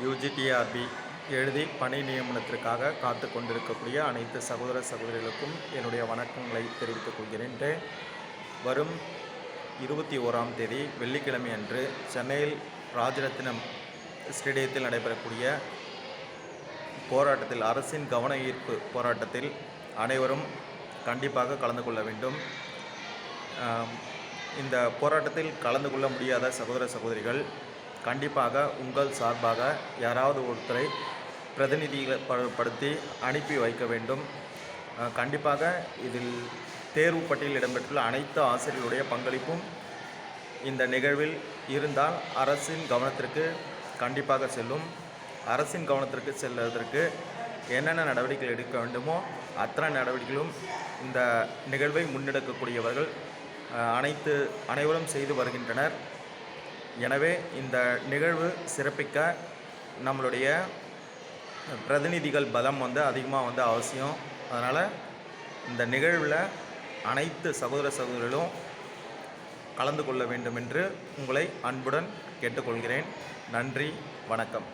UGTRB எழுதி பணி நியமனத்திற்காக காத்து கொண்டிருக்கக்கூடிய அனைத்து சகோதர சகோதரிகளுக்கும் என்னுடைய வணக்கங்களை தெரிவித்துக் கொள்கிறேன். வரும் இருபத்தி ஓராம் தேதி வெள்ளிக்கிழமை அன்று சென்னையில் ராஜரத்தினம் ஸ்டேடியத்தில் நடைபெறக்கூடிய போராட்டத்தில் அரசின் கவன ஈர்ப்பு போராட்டத்தில் அனைவரும் கண்டிப்பாக கலந்து கொள்ள வேண்டும். இந்த போராட்டத்தில் கலந்து கொள்ள முடியாத சகோதர சகோதரிகள் கண்டிப்பாக உங்கள் சார்பாக யாராவது ஒருத்தரை பிரதிநிதிப்படுத்தி அனுப்பி வைக்க வேண்டும். கண்டிப்பாக இதில் தேர்வு பட்டியலில் இடம்பெற்றுள்ள அனைத்து ஆசிரியர்களுடைய பங்களிப்பும் இந்த நிகழ்வில் இருந்தால் அரசின் கவனத்திற்கு கண்டிப்பாக செல்லும். அரசின் கவனத்திற்கு செல்வதற்கு என்னென்ன நடவடிக்கைகள் எடுக்க வேண்டுமோ அத்தனை நடவடிக்கைகளும் இந்த நிகழ்வை முன்னெடுக்கக்கூடியவர்கள் அனைத்து அனைவரும் செய்து வருகின்றனர். எனவே இந்த நிகழ்வு சிறப்பிக்க நம்மளுடைய பிரதிநிதிகள் பலம் வந்து அதிகமாக வந்து அவசியம். அதனால் இந்த நிகழ்வில் அனைத்து சகோதர சகோதரிகளும் கலந்து கொள்ள வேண்டும் என்று உங்களை அன்புடன் கேட்டுக்கொள்கிறேன். நன்றி வணக்கம்.